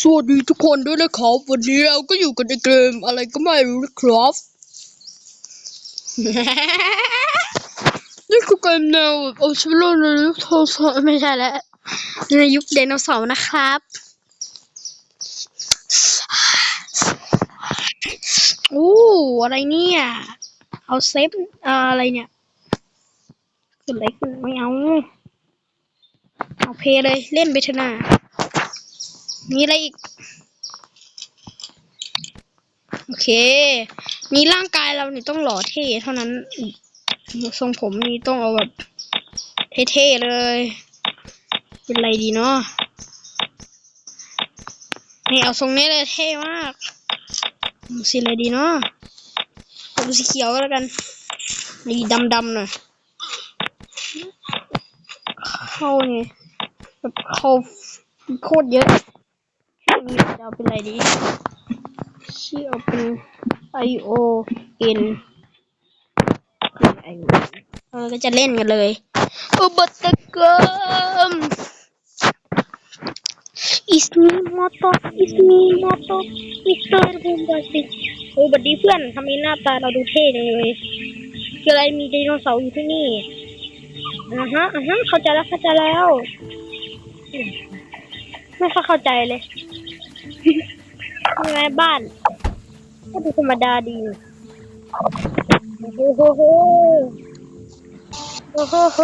สวัสดีทุกคนด้วยนะครับ วันนี้เราก็อยู่กันในเกมอะไรก็ไม่รู้นะครับนี่คือเกมแนวแบบเอาชีวิตรอดในยุคโทรศัพท์ไม่ใช่แล้วในยุคไดโนเสาร์นะครับโอ้อะไรเนี่ยเอาเซฟอะไรเนี่ยเกิดไรขึ้นไม่เอาเอาเพลย์เลยเล่นไปเถอะนา มีอะไรอีก โอเคนี่ร่างกายเรานี่ต้องหล่อเท่เท่านั้น ทรงผมนี่ต้องเอาแบบเท่ๆเลย เป็นไรดีเนาะนี่เอาทรงนี้เลยเท่มากเอาสีอะไรดีเนาะเอาสีเขียวก็แล้วกันนี่ดำๆหน่อยเข้าเนี่ยแบบเข้าโคตรเยอะ นี้จะเอาเป็นอะไรดีชื่อเอาเป็น I O N ไอเออก็จะเล่นกันเลยอุบัติกรรม is me moto is me moto Mr. Bombastic โอ้บัดดีเพื่อนทำไมหน้าตาเราดูเท่จังเลยคืออะไรมีไดโนเสาร์อยู่ที่นี่อ่าฮะอ่าฮะเข้าใจแล้วเข้าใจแล้ว ไม่เข้าใจเลย ยังไงบ้านก็ดูธรรมดาดีโอ้โหโหโหโอ้โห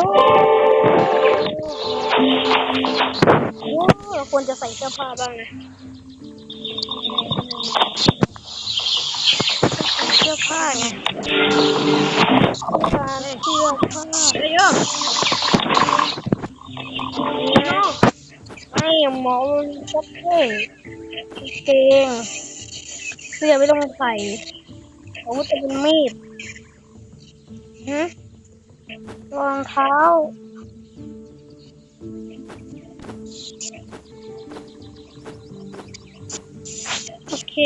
เราควรจะใส่เสื้อผ้าบ้างนะใส่เสื้อผ้าไงการเสื้อผ้าเฮ้ยอะไม่หมอมันก็เท่ เกงเสื้อไม่ต้องใส่อาวุธจะเป็นมีดฮะรองเท้าโอเค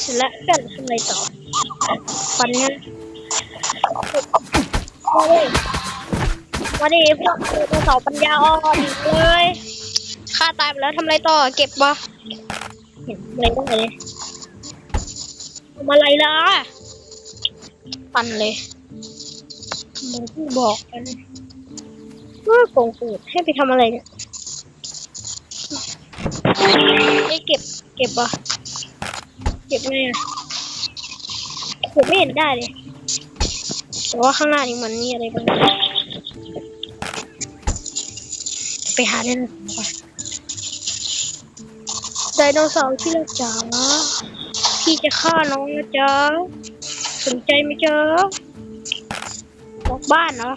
เสร็จแล้วกันทำอะไรต่อฟันงั้นมาดิมาดิพวกไดโนเสาร์ปัญญาอ่อนเลย ฆ่าตายไปแล้วทำอะไรต่อ เก็บบ่เห็นอะไรบ้างเลยทำอะไรล่ะฟันเลยทำไมเพิ่บอกกันว่ากงปูดให้ไปทำอะไรเนี่ยไอ้เก็บ เก็บบ่เก็บไงอะเก็บไม่เห็นได้เลยแต่ว่าข้างหน้านี่มันนี่อะไรบ้างไปหาเล่นก่อน ไดโนเสาร์ที่รักจ๋าพี่จะฆ่าน้องนะจ๊ะสนใจไหมจ๊ะออกบ้านเหรอ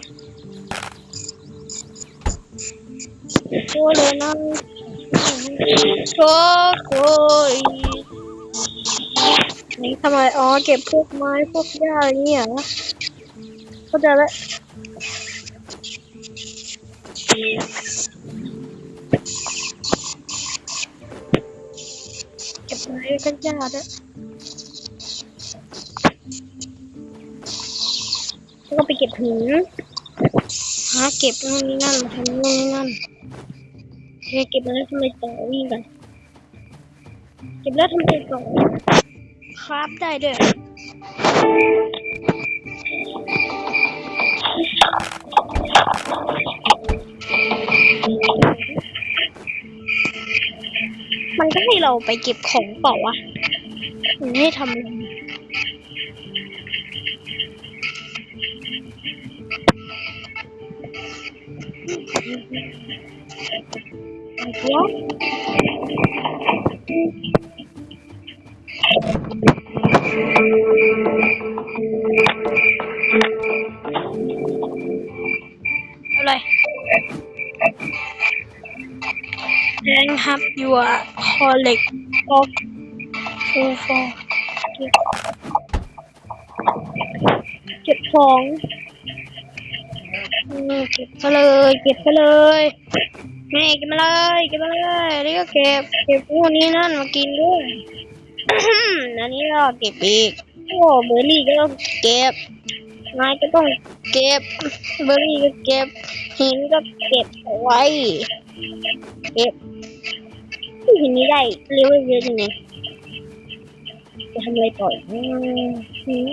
โอ้เลยนะโชโกยนี่ทำไมอ๋อเก็บพวกไม้พวกหญ้าอะไรเนี่ยเหรอเข้าใจแล้ว ก็บไม้กันหญ้าด้วยแล้วก็ไปเก็บหินหาเก็บนู่นนี่นั่นมาทำนู่นนี่นั่นโอเคเก็บมาแล้วทำไมต่อวิ่งกันเก็บแล้วทำไมต่อคราฟได้ด้วย มันก็ให้เราไปเก็บของเปล่าวะมันไม่ให้ทำอะไรเดี๋ยว collect of two for เก็บของเก็บไปเลย เก็บไปเลยแม่เก็บมาเลย เก็บมาเลยนี่ก็เก็บ เก็บพวกนี้นั่นมากินด้วยอันนี้ก็เก็บอีก โอ้เบอร์รี่ก็ต้องเก็บไม้ก็ต้องเก็บ เบอร์รี่ก็เก็บ หินก็เก็บเอาไว้ เก็บ ที่หินนี้ได้เรียกว่าเยอะจริงไงจะทำอะไรต่ออีกหิน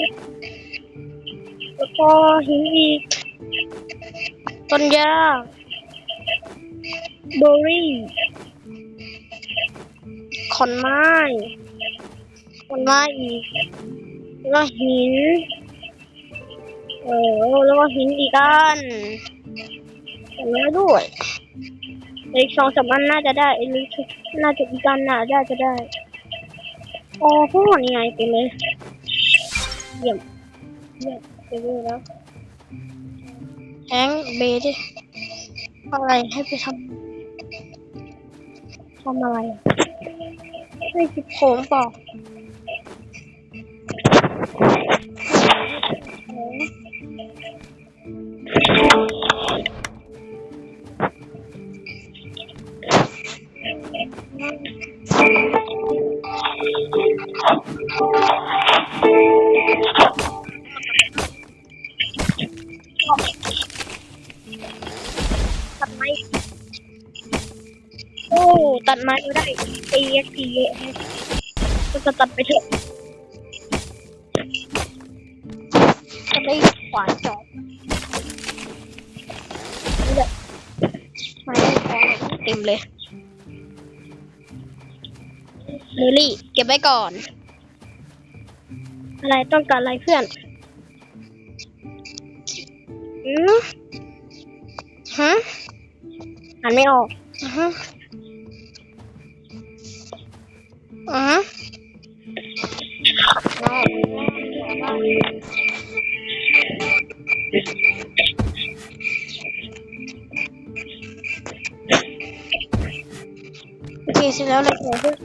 แล้วก็หินอีกต้นหญ้าโบรี่ขอนไม้ขอนไม้อีกแล้วหินเออแล้วก็หินอีกอันขอนไม้ด้วย อีกสองสามอันน่าจะได้อีกน่าจะอีกอันน่าจะจะได้โอ้โหนี่ไงเต็มเลยเยี่ยมเยี่ยมเต็มเลยแล้วแฮงเบดิอะไรให้ไปทำทำอะไรให้จิบผมเปล่า ไม้โอ้ตัดไม้ก็ได้ตีเยอะตีเอะก็จะตัดไปเถอะจะได้ขวานจอบนี่แหละไม้ขวานเต็มเลยเมลี่ เก็บไว้ก่อน อะไรต้องการอะไรเพื่อนอืมฮะ อ่านไม่ออกอือฮะอือฮะโอเคเสร็จแล้วเลยเพื่อน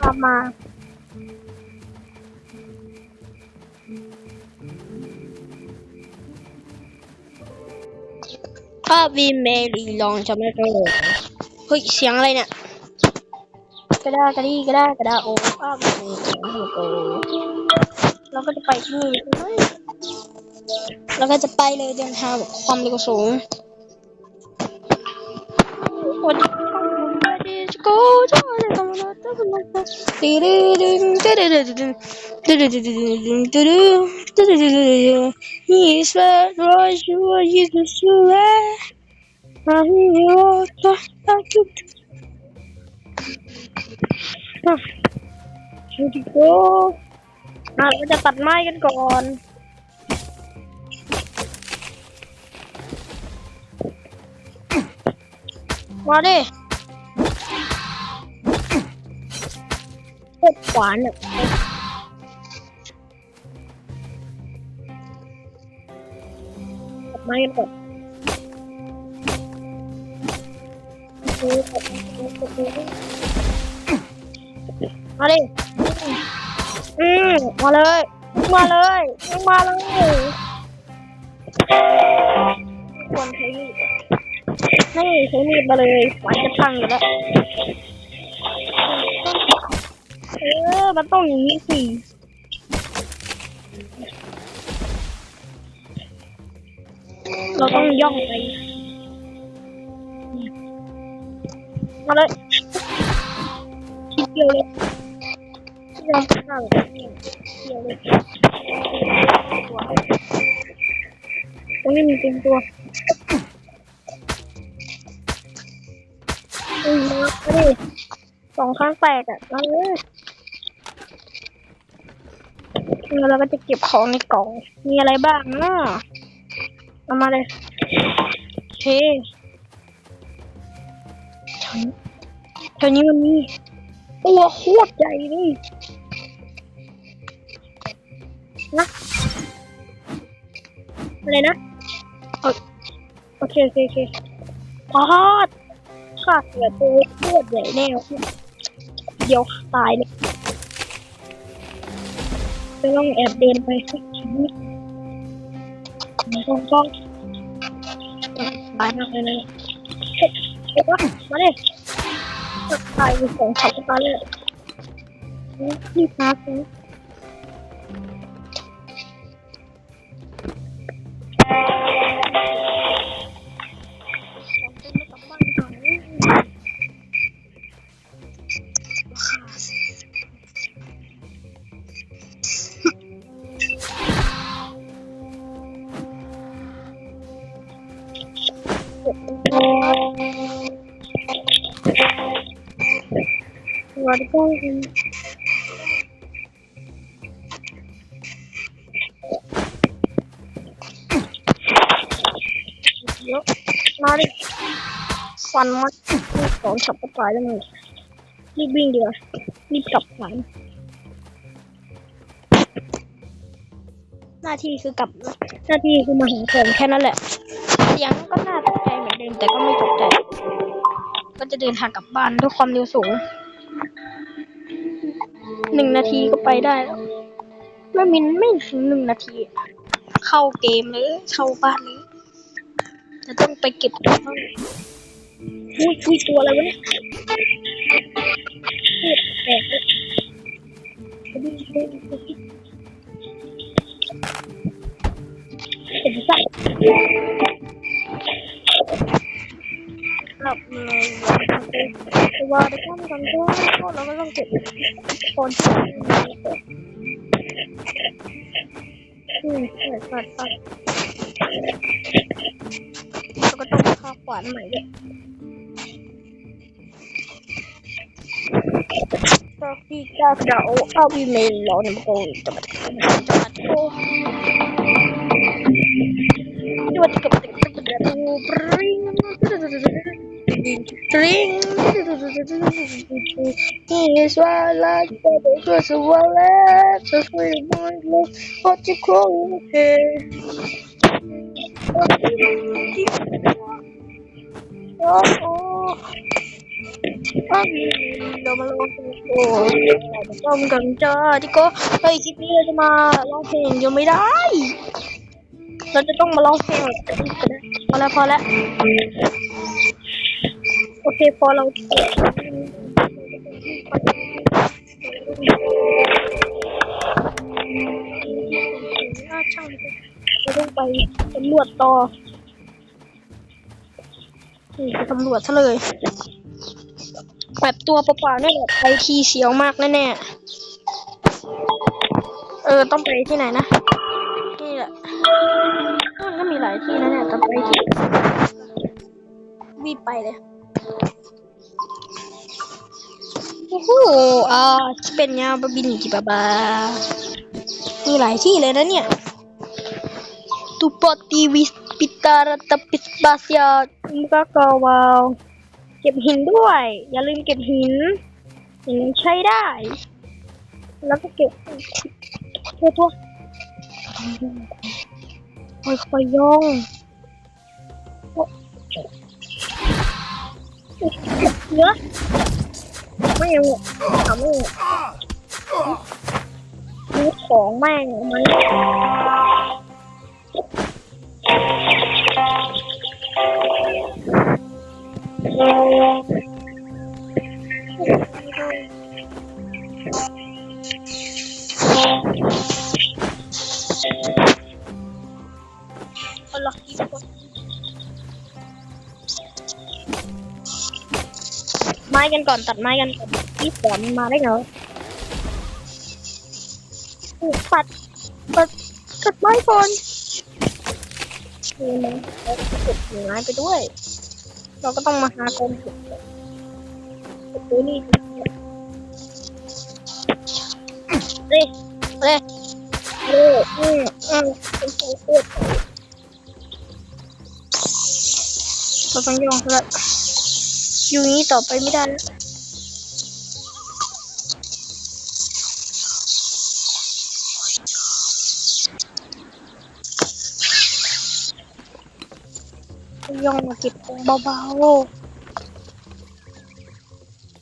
ตามมา ถ้าวีเมลีลองจะไม่กระโดดเฮ้ยเสียงอะไรเนี่ยกระดากระดีกระดากระดาโอ้ภาพวีเมลีลองโอ้เราก็จะไปที่นี่ใช่ไหมเราก็จะไปเลยเดินทางแบบความเร็วสูงวันนี้ก็ go to the He's the voice you are you to swear. I'm your Should we go อะเราจะตัดไม้กันก่อนมาดิโคตรขวานอะ ไม้กันก่อนโอ้โหมดไม้มาดิอืมมาเลย มาเลยมาเลยควรใช้มีดนี่ใช้มีดมาเลยหวานจะพังอยู่แล้ว เออ มันต้องอย่างนี้สิ เราต้องย่องไปมาเลยทีเดียวเลยย่องข้างเดียวเลยตรงนี้มีเป็นตัวอืมมาดิสองข้างแตกอะมาเลยแล้วเราก็จะเก็บของในกล่อง มีอะไรบ้างเนาะ เอามาเลยโอเคแถวนี้แถวนี้มันมีตัวโคตรใหญ่เลยนะอะไรนะโอโอเคโอเคโอเคพอดขาดเหลือตัวโคตรใหญ่แน่เดี๋ยวตายเลยจะต้องแอบเดินไปสักทีไม่ ต้องต้องตายมากเลยนะเฮ้ยเฮ้ยมาเลยตายไปสองสามตาเลยนี่พักน เยอะมาดิฟันมันสองฉับก็ตายแล้วมึงรีบวิ่งดีกว่ารีบกลับฐานหน้าที่คือกลับหน้าที่คือมาหาของแค่นั้นแหละเสียงก็น่าตกใจเหมือนเดิมแต่ก็ไม่ตกใจ ก็จะเดินทางกลับบ้านด้วยความเร็วสูงหนึ่งนาทีก็ไปได้แล้วไม่มินไม่ถึงหนึ่งนาที เข้าเกมเลยเข้าบ้านเลย จะต้องไปเก็บของอุ้ยอุ้ยตัวอะไรวะเนี่ยแปลกเลยเห็นสัตว์หลับเลยว่าเดี๋ยวข้ามกันก็เราก็ต้องเก็บคนที่อืมเปิดเปิดเปิดแล้วก็ ต้องคาบขวานใหม่ด้วยก็พี่จ้าเดาเอาบีเมลแล้วเนี่ยมันก็จะมาจะมาโอ้ยวัดกับติดกับเดือดปริงปริง He is wildlife, but it was a wildlife, so sweet and look what you call it. Oh, oh. เรามาลองเพลงโอ้ต้องกันจ้าที่ก็เฮ้ยคลิปนี้เราจะมาร้องเพลงยังไม่ได้ เราจะต้องมาร้องเพลงพอแล้วพอแล้วโอเคพอเราช่างเราต้องไปตำรวจต่อ นี่ไปตำรวจซะเลยแบบตัวเปล่าๆเนี่ยแหละไปทีเสียวมากแน่ๆเออต้องไปที่ไหนนะนี่แหละมันก็มีหลายที่นะเนี่ยแต่ไปที่วีบไปเลยโอ้โหอ่าเป็นยาบะบินจิบาบามีหลายที่เลยนะเนี่ยตุปอตีวิส ปิตารตปิสบาสยามุกากาวาวเก็บหินด้วย อย่าลืมเก็บหินหินใช้ได้ แล้วก็เก็บตัวตัวค่อยค่อยๆย่องเยอะไม่เอาทำไม่เอาของแม่งมัน เอาละดีกว่าไม้กันก่อนตัดไม้กันก่อนที่สอนมาได้เหรอตัดตัดตัดไม้ก่อนนี่นะเราก็เก็บกิ่งไม้ไปด้วย เราก็ต้องมาหาคนเก็บเก็บตัวนี้เฮ้ยเฮ้ยเฮ้ยอืมอืมเป็นตัวเพื่อนเราต้องยองแล้วอยู่นี้ต่อไปไม่ได้แล้ว ย่องมาเก็บของเบาๆ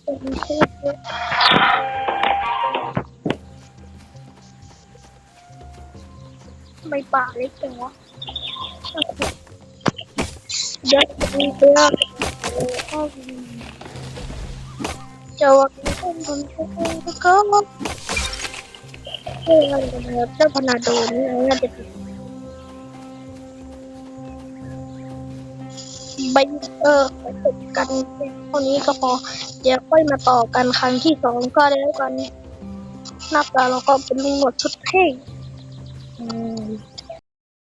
เป็นเพื่อนไม่ป่าเล็กจังวะเดี๋ยวมีเพื่อนจะว่าเป็นคนคนก็เพื่อนกันนะครับเจ้าพนาโดนนี่น่าจะเป็น ไปเออจบกันเท่านี้ก็พอ เดี๋ยวค่อยมาต่อกันครั้งที่สองก็แล้วกันหน้าตาเราก็เป็นลุงหนวดชุดเท่อืม